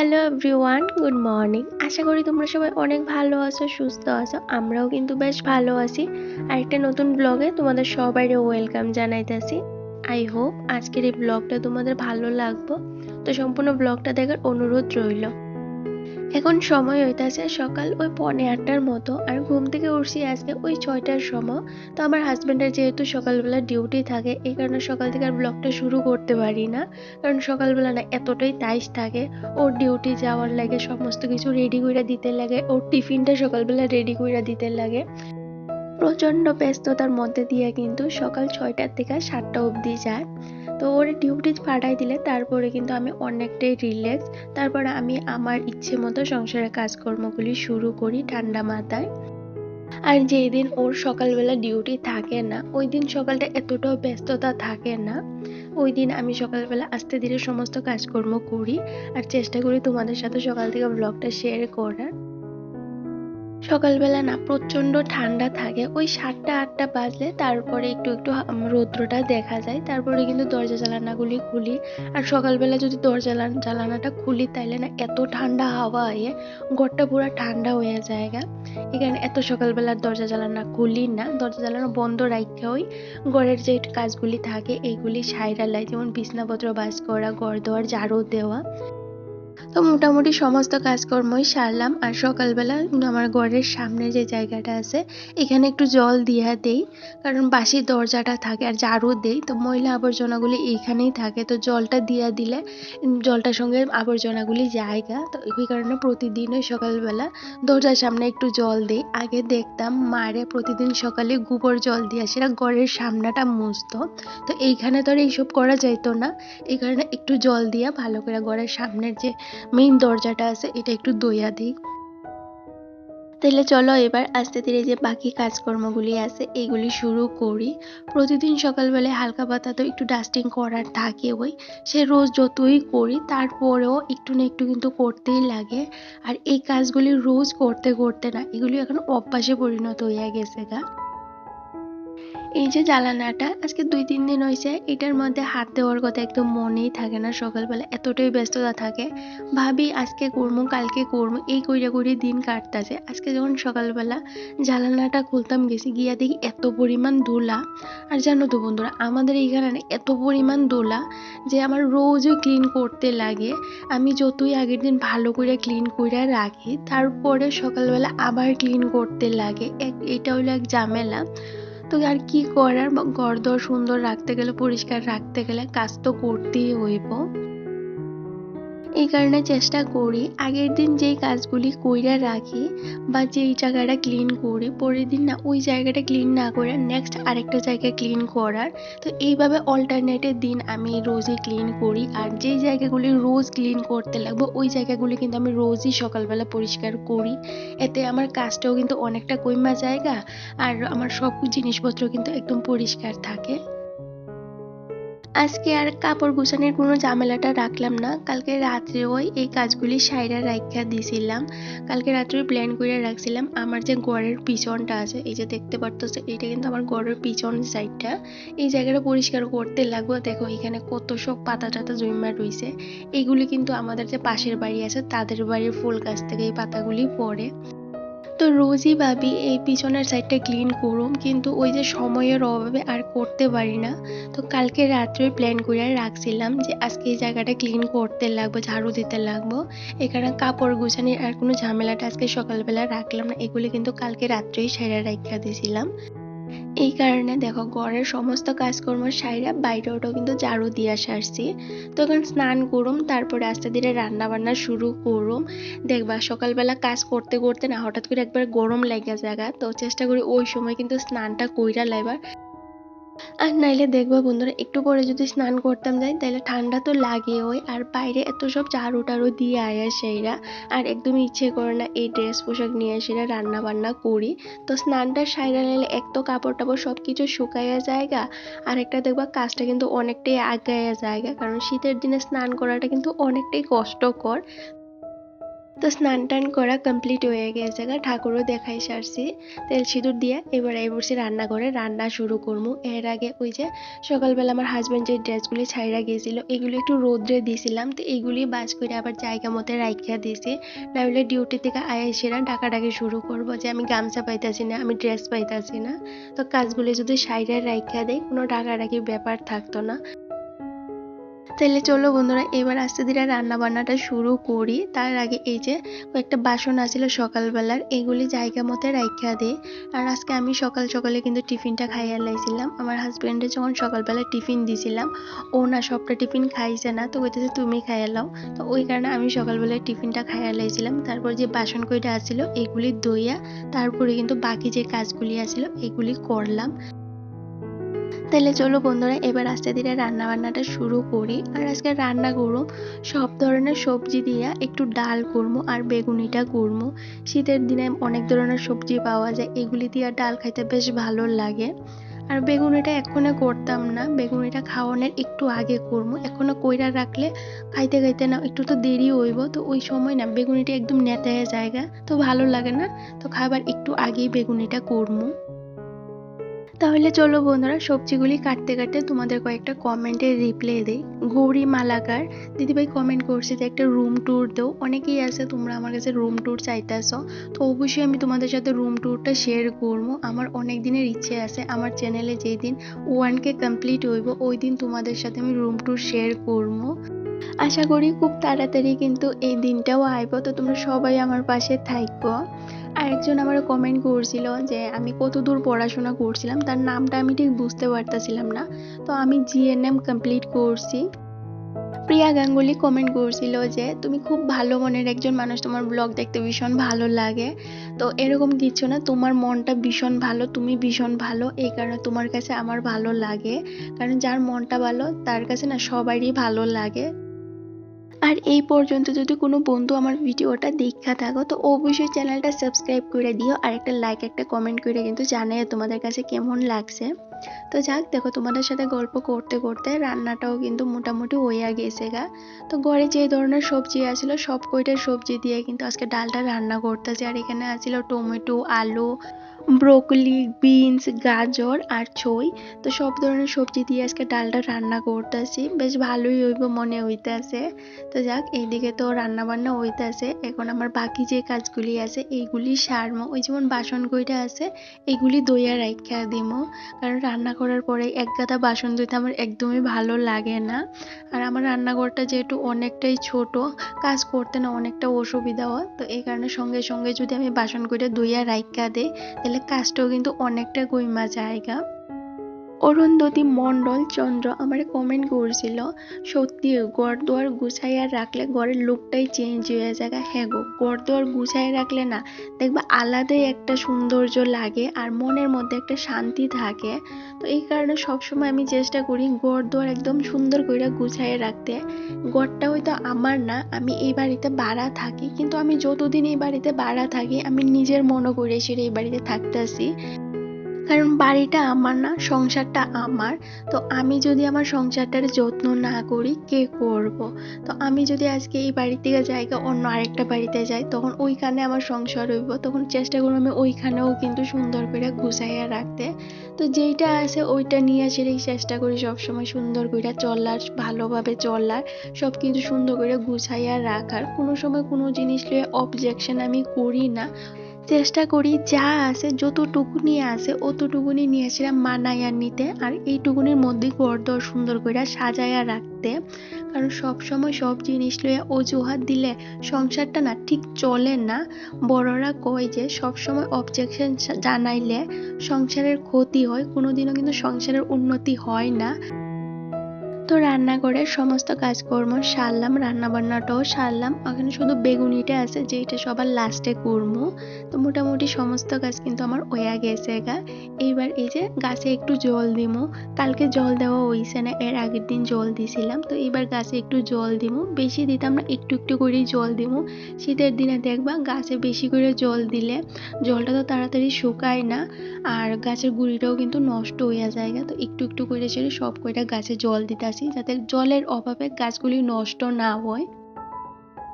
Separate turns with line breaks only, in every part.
Everyone good morning আশা করি তোমরা সবাই অনেক ভালো আছো, সুস্থ আছো। আমরাও কিন্তু বেশ ভালো আছি। আর একটা নতুন ব্লগে তোমাদের সবাইকে ওয়েলকাম জানাইতেছি। আই হোপ আজকের এই ব্লগটা তোমাদের ভালো লাগবো। তো সম্পূর্ণ ব্লগটা দেখার অনুরোধ রইল। এখন সময় হইতেছে সকাল ওই পনে আটটার মতো, আর ঘুম থেকে উঠছি আজকে ওই ছয়টার সময়। তো আমার হাজব্যান্ডের যেহেতু সকালবেলা ডিউটি থাকে, এই কারণে সকাল থেকে আর ব্লগটা শুরু করতে পারি না। কারণ সকালবেলা না এতটাই তাইস থাকে, ওর ডিউটি যাওয়ার লাগে, সমস্ত কিছু রেডি করে দিতে লাগে, ওর টিফিনটা সকালবেলা রেডি করে দিতে লাগে। প্রচণ্ড ব্যস্ততার মধ্যে দিয়ে কিন্তু সকাল ছয়টার থেকে সাতটা অবধি যায়। তো ওর ডিউটি পাঠাই দিলে তারপরে কিন্তু আমি অনেকটাই রিল্যাক্স তারপরে আমি আমার ইচ্ছে মতো সংসারের কাজকর্মগুলি শুরু করি ঠান্ডা মাথায়। আর যেই দিন ওর সকালবেলা ডিউটি থাকে না ওই দিন সকালটা এতটাও ব্যস্ততা থাকে না। ওই দিন আমি সকালবেলা আস্তে ধীরে সমস্ত কাজকর্ম করি। আর চেষ্টা করি তোমাদের সাথে সকাল থেকে ব্লগটা শেয়ার করার। সকালবেলা না প্রচণ্ড ঠান্ডা থাকে, ওই সাতটা, আটটা বাজলে তারপরে একটু একটু রৌদ্রটা দেখা যায়, তারপরে কিন্তু দরজা জানালাগুলি খুলি। আর সকালবেলা যদি দরজা জানালাটা খুলি তাইলে না এত ঠান্ডা হাওয়া আয়ে ঘরটা পুরো ঠান্ডা হয়ে জায়গা এখানে এত সকালবেলা দরজা জানালা খুলি না, দরজা জানালা বন্ধ রাখতে ওই ঘরের যে কাজগুলি থাকে, এইগুলি সাইরা লাই, যেমন বিছনাপত্র বাস করা ঘর দেওয়ার ঝাড়ু দেওয়া। তো মোটামুটি সমস্ত কাজকর্মই সারলাম আর সকালবেলা আমার ঘরের সামনে যে জায়গাটা আছে, এখানে একটু জল দিয়া দেই, কারণ বাসির দরজাটা থাকে আর ঝাড়ু দেই, তো ময়লা আবর্জনাগুলি এইখানেই থাকে, তো জলটা দিয়া দিলে জলটার সঙ্গে আবর্জনাগুলি জায়গা, তো এই কারণে প্রতিদিনই সকালবেলা দরজার সামনে একটু জল দেই। আগে দেখতাম মারে প্রতিদিন সকালে গোবর জল দিয়া সেটা ঘরের সামনাটা মুছতো, তো এইখানে তো আর এইসব করা যাইতো না, এই কারণে একটু জল দিয়া ভালো করে ঘরের সামনের যে মেইন দরজাটা আছে, এটা একটু দইয়া দিই। তাহলে চলো এবার আস্তে ধীরে যে বাকি কাজকর্মগুলি আছে এইগুলি শুরু করি। প্রতিদিন সকালবেলায় হালকা পাতা তো একটু ডাস্টিং করার থাকে ওই সে রোজ যতই করি, তারপরেও একটু না একটু কিন্তু করতেই লাগে। আর এই কাজগুলি রোজ করতে করতে না, এগুলি এখন অভ্যাসে পরিণত হয়ে গেছে গা। এই যে জ্বালানাটা, আজকে দুই, তিন দিন হয়েছে এটার মধ্যে হাত দেওয়ার কথা একদম মনেই থাকে না সকালবেলা, এতটাই ব্যস্ততা থাকে। ভাবি, আজকে করব কালকে করব এই কইরা কইরে দিন কাটতাছে। আজকে যখন সকালবেলা জ্বালানাটা খুলতাম, গেছি, গিয়া দেখি এত পরিমাণ দোলা। আর জানো তো বন্ধুরা, আমাদের এইখানে এত পরিমাণ দোলা যে আমার রোজই ক্লিন করতে লাগে। আমি যতই আগের দিন ভালো করে ক্লিন করে রাখি, তারপরে সকালবেলা আবার ক্লিন করতে লাগে। এটা হলো এক ঝামেলা। তো আর কি করার? ঘর দর সুন্দর রাখতে গেলে, পরিষ্কার রাখতে গেলে কাজ তো করতেই হইব। এই কারণে চেষ্টা করি আগের দিন যেই কাজগুলি কইরা রাখি বা যেই জায়গাটা ক্লিন করি, পরের দিন না ওই জায়গাটা ক্লিন না করে নেক্সট আরেকটা জায়গা ক্লিন করার। তো এইভাবে অল্টারনেটের দিন আমি রোজই ক্লিন করি আর যেই জায়গাগুলি রোজ ক্লিন করতে লাগবে, ওই জায়গাগুলি কিন্তু আমি রোজই সকালবেলা পরিষ্কার করি। এতে আমার কাজটাও কিন্তু অনেকটা কইমা জায়গা আর আমার সব জিনিসপত্র কিন্তু একদম পরিষ্কার থাকে। আজকে আর কাপড় গুছানোর কোনো ঝামেলাটা রাখলাম না। কালকে রাত্রে ওই এই কাজগুলি সাইরা রাখা দিছিলাম। কালকে রাত্রে প্ল্যান করে রাখছিলাম। আমার যে গড়ের পিছনটা আছে, এই যে দেখতে পারতেছে এটা কিন্তু আমার ঘরের পিছন সাইডটা এই জায়গাটা পরিষ্কার করতে লাগবে। দেখো এখানে কত সব পাতা টাতা জমা রয়েছে এইগুলি কিন্তু আমাদের যে পাশের বাড়ি আছে, তাদের বাড়ির ফুল গাছ থেকে এই পাতাগুলি পড়ে। তো রোজই ভাবি এই পিছনের সাইডটা ক্লিন করুম, কিন্তু ওই যে সময়ের অভাবে আর করতে পারি না। তো কালকে রাত্রে প্ল্যান করে রাখছিলাম যে আজকে এই জায়গাটা ক্লিন করতে লাগবো, ঝাড়ু দিতে লাগবো। এখানে কাপড় গুছানির আর কোনো ঝামেলাটা আজকে সকালবেলা রাখলাম না, এগুলো কিন্তু কালকে রাত্রেই সেরে রাখা দিয়েছিলাম এই কারণে দেখো ঘরের সমস্ত কাজকর্ম সাইরা বাইরে ওটা কিন্তু ঝাড়ু দিয়ে সারছি। তখন স্নান করুম, তারপরে আস্তে ধীরে রান্না বান্না শুরু করুম। দেখবা সকালবেলা কাজ করতে করতে না হঠাৎ করে একবার গরম লাগা জায়গা, তো চেষ্টা করি ওই সময় কিন্তু স্নানটা কইরা লাইবার। আর নাইলে দেখবা বন্ধুরা, একটু পরে যদি স্নান করতাম যাই তাহলে ঠান্ডা তো লাগে ওই আর বাইরে এত সব ঝাড়ু টাড়ু দিয়ে আয়া সেইরা। আর একদম ইচ্ছে করে না এই ড্রেস পোশাক নিয়ে সেরা রান্না বান্না করি। তো স্নানটা সাইরা নিলে এক তো কাপড় টাপড় সব কিছু শুকাইয়া জায়গা, আর একটা দেখবা কাজটা কিন্তু অনেকটাই আগাইয়া জায়গা। কারণ শীতের দিনে স্নান করাটা কিন্তু অনেকটাই কষ্টকর। তো স্নান টান করা কমপ্লিট হয়ে গেছে গা। ঠাকুরও দেখাই সারছি। তেল সিঁদুর দিয়ে এবার এই বসে রান্না করে রান্না শুরু করব এর আগে ওই যে সকালবেলা আমার হাজব্যান্ড যে ড্রেসগুলি ছাইরা গিয়েছিল এগুলো একটু রোদ্রে দিয়েছিলাম তো এইগুলি বাস করে আবার জায়গা মতো রাখিয়া দিয়েছি নাহলে ডিউটি থেকে আয়েসেরা ডাকাডাকি শুরু করব যে আমি গামছা পাইতাছি না, আমি ড্রেস পাইতাছি না। তো কাজগুলি যদি সাইডে রাখিয়া দেয় কোনো ডাকাডাকির ব্যাপার থাকতো না। তাহলে চলো বন্ধুরা, এবার আস্তে ধীরে রান্না বান্নাটা শুরু করি। তার আগে এই যে কয়েকটা বাসন আছিল সকালবেলার, এগুলি জায়গা মতো রাইখা দিই আর আজকে আমি সকাল সকালে কিন্তু টিফিনটা খাইয়া লাইছিলাম। আমার হাজব্যান্ডে যখন সকালবেলা টিফিন দিছিলাম, ও না সবটা টিফিন খাইছে না, তো কইতেছে তুমি খাইয়া লাও। তো ওই কারণে আমি সকালবেলায় টিফিনটা খাইয়া লাইছিলাম। তারপর যে বাসন কইটা আছিল, এগুলি দইয়া তারপরে কিন্তু বাকি যে কাজগুলি আছিল, এগুলি করলাম। তাহলে চলো বন্ধুরা, এবার আস্তে ধীরে রান্না বান্নাটা শুরু করি। আর আজকে রান্না করুম সব ধরনের সবজি দিয়া একটু ডাল করব আর বেগুনিটা করব শীতের দিনে অনেক ধরনের সবজি পাওয়া যায়, এগুলি দিয়া ডাল খাইতে বেশ ভালো লাগে। আর বেগুনিটা এখনও করতাম না, বেগুনিটা খাওয়ানোর একটু আগে করব এখনও কইরা রাখলে খাইতে খাইতে না, একটু তো দেরি হইব। তো ওই সময় না, বেগুনিটা একদম নেতায় জায়গা, তো ভালো লাগে না। তো খাবার একটু আগেই বেগুনিটা করব তাহলে চলো বন্ধুরা, সবজিগুলি কাটতে কাটতে তোমাদের কয়েকটা কমেন্টের রিপ্লাই দেই। গৌরী মালাকার, দিদিভাই কমেন্ট করছে যে একটা রুম ট্যুর দেও। অনেকেই আছে, তোমরা আমার কাছে রুম ট্যুর চাইতেছো। তো অবশ্যই আমি তোমাদের সাথে রুম ট্যুরটা শেয়ার করব। আমার অনেক দিনের ইচ্ছে আছে, আমার চ্যানেলে যেই দিন ওয়ান কে কমপ্লিট হইব, ওই দিন তোমাদের সাথে আমি রুম ট্যুর শেয়ার করব। আশা করি খুব তাড়াতাড়ি কিন্তু এই দিনটাও আইব। তো তোমরা সবাই আমার পাশে থাকব আরেকজন আমার কমেন্ট করছিল যে, আমি কত দূর পড়াশোনা করছিলাম, তার নামটা আমি ঠিক বুঝতে পারতেছিলাম না। তো আমি জিএনএম কমপ্লিট করছি। প্রিয়া গাঙ্গুলি কমেন্ট করছিল যে, তুমি খুব ভালো মনের একজন মানুষ, তোমার ব্লগ দেখতে ভীষণ ভালো লাগে। তো এরকম কিছু না, তোমার মনটা ভীষণ ভালো, তুমি ভীষণ ভালো, এই কারণে তোমার কাছে আমার ভালো লাগে। কারণ যার মনটা ভালো, তার কাছে না সবারই ভালো লাগে। আর এই পর্যন্ত যদি কোনো বন্ধু আমার ভিডিওটা দেখা থাকো, তো অবশ্যই চ্যানেলটা সাবস্ক্রাইব করে দিও আর একটা লাইক একটা কমেন্ট করে কিন্তু জানাই তোমাদের কাছে কেমন লাগছে। তো যাক, দেখো তোমাদের সাথে গল্প করতে করতে রান্নাটাও কিন্তু মোটামুটি হইয়া গেছে গা। তো ঘরে যে ধরনের সবজি আছিল সব কয়টার সবজি দিয়ে কিন্তু আজকে ডালটা রান্না করতেছে। আর এখানে আছিল টমেটো, আলু ব্রোকলি, বিনস, গাজর আর ছই। তো সব ধরনের সবজি দিয়ে আজকে ডালটা রান্না করতেছি। বেশ ভালোই হইব মনে হইতেছে। তো যাক, এইদিকে তো রান্না বান্না হইতেছে। এখন আমার বাকি যে কাজগুলি আছে, এইগুলি সারমো। ওই যেমন বাসন কইটা আছে, এইগুলি দইয়া রাখা দিমো। কারণ রান্না করার পরে এক গাদা বাসন ধুইতে আমার একদমই ভালো লাগে না। আর আমার রান্নাঘরটা যেহেতু অনেকটাই ছোট, কাজ করতে না অনেকটা অসুবিধা হয়। তো এই কারণে সঙ্গে সঙ্গে যদি আমি বাসন কইটা দইয়া রাখা দিই, তাহলে কাজটাও কিন্তু অনেকটা গইমা জায়গা। অরুন্ধতী মণ্ডল চন্দ্র আমার কমেন্ট করছিল, সত্যি দুয়ার গুছাইয়া রাখলে ঘরের লুকটাই চেঞ্জ হয়ে যায়। হ্যাঁ গো দুয়ার গুছাইয়া রাখলে না, দেখবা আলাদাই একটা সৌন্দর্য লাগে আর মনের মধ্যে একটা শান্তি থাকে। তো এই কারণে সবসময় আমি চেষ্টা করি দুয়ার একদম সুন্দর করে গুছাইয়া রাখতে। ঘরটা হয়তো আমার না, আমি এই বাড়িতে বাড়া থাকি, কিন্তু আমি যতদিন এই বাড়িতে বাড়া থাকি, আমি নিজের মনে করে সেটা এই বাড়িতে থাকতেছি। কারণ বাড়িটা আমার না, সংসারটা আমার। তো আমি যদি আমার সংসারটার যত্ন না করি, কে করব? তো আমি যদি আজকে এই বাড়ি থেকে জায়গা অন্য আরেকটা বাড়িতে যাই, তখন ওইখানে আমার সংসার হইব। তখন চেষ্টা করব আমি ওইখানেও কিন্তু সুন্দর করে গুছাইয়া রাখতে। তো যেইটা আছে ওইটা নিয়ে সেটাই চেষ্টা করি সবসময় সুন্দর করে চলার, ভালোভাবে চলার, সব কিছু সুন্দর করে গুছাইয়া রাখার। কোনো সময় কোনো জিনিস নিয়ে অবজেকশন আমি করি না। চেষ্টা করি যা আছে, যতটুকুনি আছে, অতটুকুনি নিয়ে আসছিলাম মানাইয়া নিতে আর এইটুকুনির মধ্যে ঘরদর সুন্দর করে সাজাইয়া রাখতে। কারণ সব সময় সব জিনিস লইয়া অজুহাত দিলে সংসারটা না ঠিক চলে না। বড়রা কয় যে সব সময় অবজেকশন জানাইলে সংসারের ক্ষতি হয়, কোনোদিনও কিন্তু সংসারের উন্নতি হয় না। তো রান্নাঘরের সমস্ত কাজকর্ম সারলাম রান্না বান্নাটাও সারলাম। ওখানে শুধু বেগুনিটা আছে যেটা সবার লাস্টে করব তো মোটামুটি সমস্ত কাজ কিন্তু আমার ওয়া গেছে গা। এইবার এই যে গাছে একটু জল দিমু। কালকে জল দেওয়া হইছে না, এর আগের দিন জল দিছিলাম। তো এইবার গাছে একটু জল দিমু। বেশি দিতাম না একটু একটু করেই জল দিমু। শীতের দিনে দেখবা গাছে বেশি করে জল দিলে জলটা তো তাড়াতাড়ি শুকায় না। আর গাছের গুঁড়িটাও কিন্তু নষ্ট হইয়া যায় তো একটু একটু করে ছেড়ে সব কয়টা গাছে জল দিতে আসি যাতে জলের অভাবে গাছগুলি নষ্ট না হয়।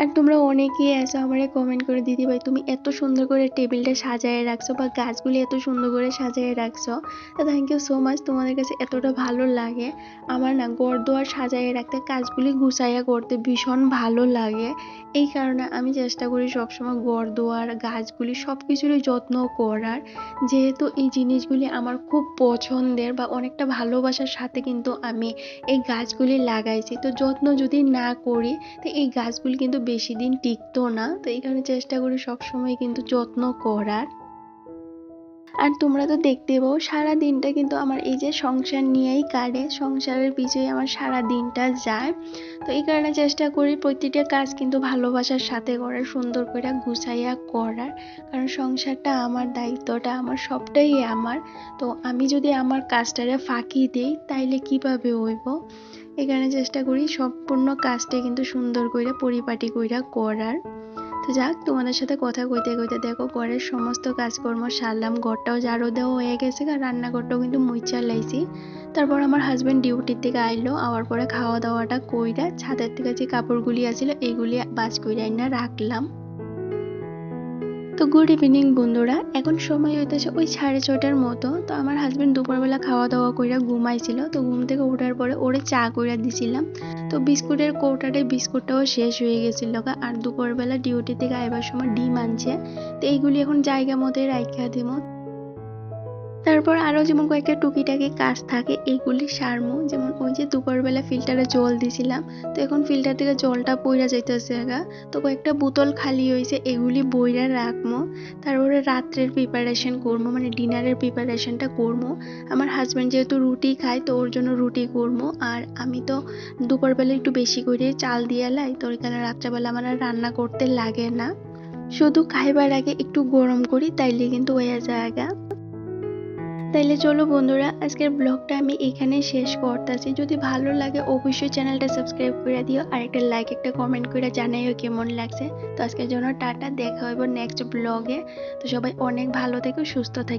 আর তোমরা অনেকেই আছো আমারে কমেন্ট করে, দিদি ভাই, তুমি এত সুন্দর করে টেবিলটা সাজায় রাখছো বা গাছগুলি এত সুন্দর করে সাজিয়ে রাখছো, তো থ্যাংক ইউ সো মাচ তোমাদের কাছে এতটা ভালো লাগে। আমার না ঘর দুয়ার সাজায় রাখতে, কাজগুলি গুছাইয়া করতে ভীষণ ভালো লাগে। এই কারণে আমি চেষ্টা করি সবসময় ঘর দুয়ার গাছগুলি সব কিছুরই যত্ন করার। যেহেতু এই জিনিসগুলি আমার খুব পছন্দের বা অনেকটা ভালোবাসার সাথে কিন্তু আমি এই গাছগুলি লাগাইছি। তো যত্ন যদি না করি, তো এই গাছগুলি কিন্তু বেশি দিন টিকতো না, তো এই কারণে চেষ্টা করি সবসময় কিন্তু যত্ন করার। আর তোমরা তো দেখতে পাও সারা দিনটা কিন্তু আমার এই যে সংসার নিয়েই কাটে, সংসারের পিছুই আমার সারা দিনটা যায়। তো এই কারণে চেষ্টা করি প্রতিটা কাজ কিন্তু ভালোবাসার সাথে করার, সুন্দর করে গুছাইয়া করার। কারণ সংসারটা আমার, দায়িত্বটা আমার, সবটাই আমার। তো আমি যদি আমার কাজটারে ফাঁকি দিই, তাইলে কীভাবে হইব? এখানে চেষ্টা করি সম্পূর্ণ কাজটা কিন্তু সুন্দর করে পরিপাটি কইরা করার। তো যাক, তোমাদের সাথে কথা কইতে কইতে দেখো, ঘরের সমস্ত কাজকর্ম সারলাম, ঘরটাও ঝাড়ু দেওয়া হয়ে গেছে, আর রান্নাঘরটাও কিন্তু মুইচা লাইছি। তারপর আমার হাজব্যান্ড ডিউটির থেকে আইলো, আওয়ার পরে খাওয়া দাওয়াটা কইরা ছাদের থেকে যে কাপড়গুলি আছিল, এগুলি বাজ কইরা না রাখলাম। তো গুড ইভিনিং বন্ধুরা। এখন সময় হইতেছে ওই সাড়ে ছটার মতো। তো আমার হাজব্যান্ড দুপুরবেলা খাওয়া দাওয়া কইরা ঘুমাইছিল। তো ঘুম থেকে ওঠার পরে ওরে চা কইরা দিছিলাম। তো বিস্কুটের কৌটাতে বিস্কুটটাও শেষ হয়ে গেছিল। আর দুপুরবেলা ডিউটি থেকে আইবার সময় ডিম আনছে। তো এইগুলি এখন জায়গা মতোই রাইখা দিব। তারপর আরও যেমন কয়েকটা টুকিটাকি কাজ থাকে এইগুলি সারমো। যেমন ওই যে দুপুরবেলা ফিল্টারে জল দিছিলাম, তো এখন ফিল্টার থেকে জলটা পইরা যাইতেছে গা। তো কয়েকটা বোতল খালি হয়েছে এগুলি বইরা রাখব তারপরে রাত্রের প্রিপারেশন করব মানে ডিনারের প্রিপারেশনটা করব আমার হাজব্যান্ড যেহেতু রুটি খায়, তো ওর জন্য রুটি করব আর আমি তো দুপুরবেলা একটু বেশি করে চাল দিয়ে লাই, তো ওইখানে রাত্রেবেলা আমার আর রান্না করতে লাগে না। শুধু খাইবার আগে একটু গরম করি, তাইলে কিন্তু হয়ে যায় গা। তাইলে চলো বন্ধুরা, আজকের ব্লগটা আমি এখানে শেষ করতেছি। যদি ভালো লাগে, অবশ্যই চ্যানেলটা সাবস্ক্রাইব করে দিও আর একটা লাইক একটা কমেন্ট করে জানাইও কেমন লাগছে। তো আজকের জন্য টাটা, দেখা হইব নেক্সট ব্লগে তো সবাই অনেক ভালো থেকো, সুস্থ থেকো।